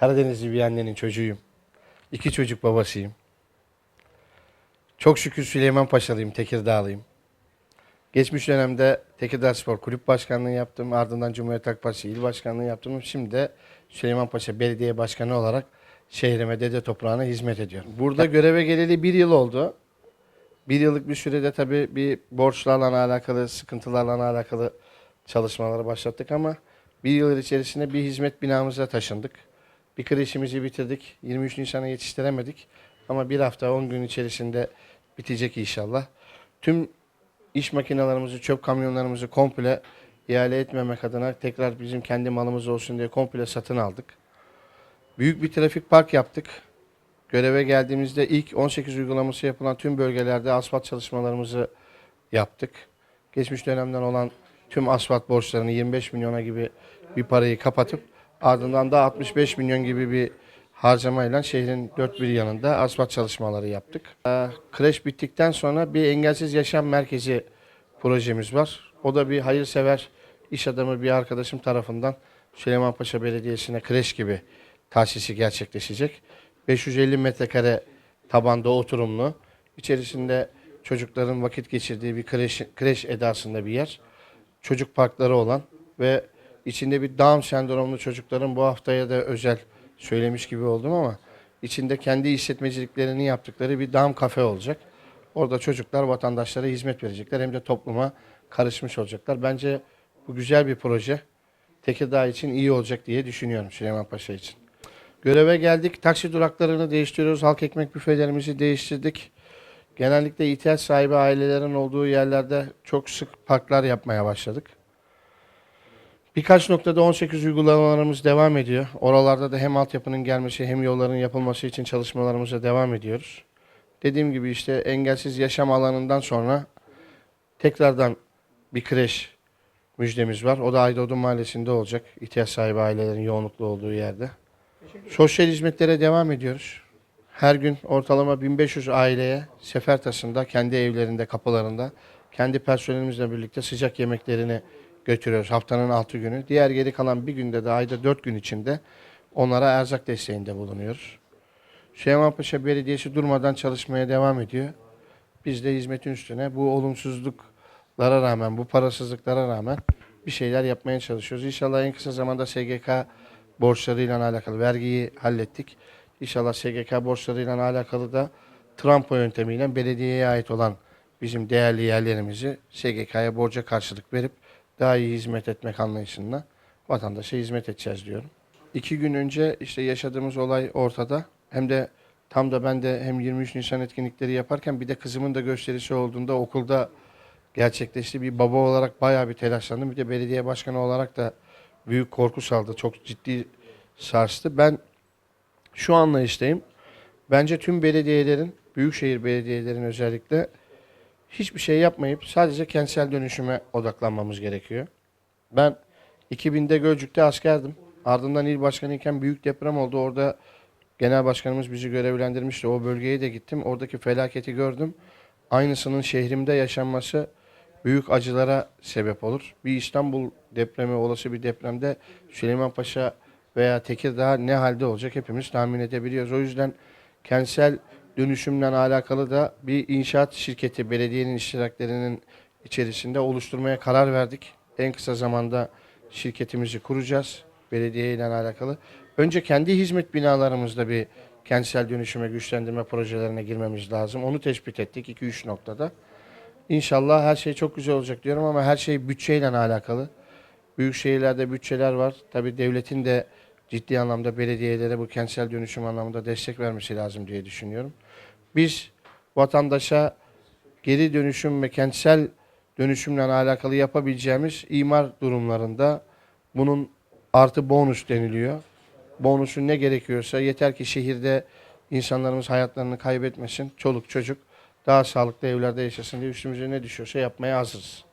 Karadenizli bir annenin çocuğuyum. İki çocuk babasıyım. Çok şükür Süleyman Paşalıyım, Tekirdağlıyım. Geçmiş dönemde Tekirdağ Spor Kulüp Başkanlığı yaptım. Ardından Cumhuriyet Halk Partisi İl Başkanlığı yaptım. Şimdi de Süleyman Paşa Belediye Başkanı olarak şehrime, dede toprağına hizmet ediyorum. Burada göreve geleli bir yıl oldu. Bir yıllık bir sürede tabii bir borçlarla alakalı, sıkıntılarla alakalı çalışmaları başlattık ama bir yıl içerisinde bir hizmet binamıza taşındık. Bir kreşimizi bitirdik. 23 Nisan'a yetiştiremedik. Ama bir hafta 10 gün içerisinde bitecek inşallah. Tüm iş makinelerimizi, çöp kamyonlarımızı komple ihale etmemek adına tekrar bizim kendi malımız olsun diye komple satın aldık. Büyük bir trafik park yaptık. Göreve geldiğimizde ilk 18 uygulaması yapılan tüm bölgelerde asfalt çalışmalarımızı yaptık. Geçmiş dönemden olan tüm asfalt borçlarını 25 milyona gibi bir parayı kapatıp ardından da 65 milyon gibi bir harcamayla şehrin dört bir yanında asfalt çalışmaları yaptık. Ee, Kreş bittikten sonra bir engelsiz yaşam merkezi projemiz var. O da bir hayırsever iş adamı bir arkadaşım tarafından Süleymanpaşa Belediyesi'ne kreş gibi tahsisi gerçekleşecek. 550 metrekare tabanda oturumlu. İçerisinde çocukların vakit geçirdiği bir kreş, kreş edasında bir yer. Çocuk parkları olan ve içinde bir Down sendromlu çocukların bu haftaya da özel söylemiş gibi oldum ama içinde kendi işletmeciliklerini yaptıkları bir Down kafe olacak. Orada çocuklar vatandaşlara hizmet verecekler hem de topluma karışmış olacaklar. Bence bu güzel bir proje. Tekirdağ için iyi olacak diye düşünüyorum Süleyman Paşa için. Göreve geldik. Taksi duraklarını değiştiriyoruz. Halk ekmek büfelerimizi değiştirdik. Genellikle ihtiyaç sahibi ailelerin olduğu yerlerde çok sık parklar yapmaya başladık. Birkaç noktada 18 uygulamalarımız devam ediyor. Oralarda da hem altyapının gelmesi hem yolların yapılması için çalışmalarımıza devam ediyoruz. Dediğim gibi işte engelsiz yaşam alanından sonra tekrardan bir kreş müjdemiz var. O da Aydodun Mahallesi'nde olacak. İhtiyaç sahibi ailelerin yoğunluklu olduğu yerde. Sosyal hizmetlere devam ediyoruz. Her gün ortalama 1500 aileye Sefertası'nda, kendi evlerinde, kapılarında, kendi personelimizle birlikte sıcak yemeklerini götürüyoruz haftanın 6 günü. Diğer geri kalan bir günde de ayda 4 gün içinde onlara erzak desteğinde bulunuyoruz. Süleymanpaşa Belediyesi durmadan çalışmaya devam ediyor. Biz de hizmetin üstüne bu olumsuzluklara rağmen, bu parasızlıklara rağmen bir şeyler yapmaya çalışıyoruz. İnşallah en kısa zamanda SGK borçlarıyla alakalı vergiyi hallettik. İnşallah SGK borçlarıyla alakalı da trampo yöntemiyle belediyeye ait olan bizim değerli yerlerimizi SGK'ya borca karşılık verip daha iyi hizmet etmek anlayışında vatandaşa hizmet edeceğiz diyorum. İki gün önce işte yaşadığımız olay ortada. Hem de tam da ben de hem 23 Nisan etkinlikleri yaparken bir de kızımın da gösterisi olduğunda okulda gerçekleşti. Bir baba olarak bayağı bir telaşlandım. Bir de belediye başkanı olarak da büyük korku saldı. Çok ciddi sarstı. Ben şu anlayıştayım. Bence tüm belediyelerin, büyükşehir belediyelerinin özellikle hiçbir şey yapmayıp sadece kentsel dönüşüme odaklanmamız gerekiyor. Ben 2000'de Gölcük'te askerdim. Ardından il başkanıyken büyük deprem oldu. Orada genel başkanımız bizi görevlendirmişti. O bölgeye de gittim. Oradaki felaketi gördüm. Aynısının şehrimde yaşanması büyük acılara sebep olur. Bir İstanbul depremi, olası bir depremde Süleymanpaşa veya Tekirdağ ne halde olacak hepimiz tahmin edebiliyoruz. O yüzden kentsel dönüşümle alakalı da bir inşaat şirketi belediyenin iştiraklerinin içerisinde oluşturmaya karar verdik. En kısa zamanda şirketimizi kuracağız belediye ile alakalı. Önce kendi hizmet binalarımızda bir kentsel dönüşüme güçlendirme projelerine girmemiz lazım. Onu tespit ettik 2-3 noktada. İnşallah her şey çok güzel olacak diyorum ama her şey bütçeyle alakalı. Büyük şehirlerde bütçeler var. Tabii devletin de ciddi anlamda belediyelere bu kentsel dönüşüm anlamında destek vermesi lazım diye düşünüyorum. Biz vatandaşa geri dönüşüm ve kentsel dönüşümle alakalı yapabileceğimiz imar durumlarında bunun artı bonus deniliyor. Bonusun ne gerekiyorsa yeter ki şehirde insanlarımız hayatlarını kaybetmesin. Çoluk çocuk daha sağlıklı evlerde yaşasın diye üstümüze ne düşüyorsa yapmaya hazırız.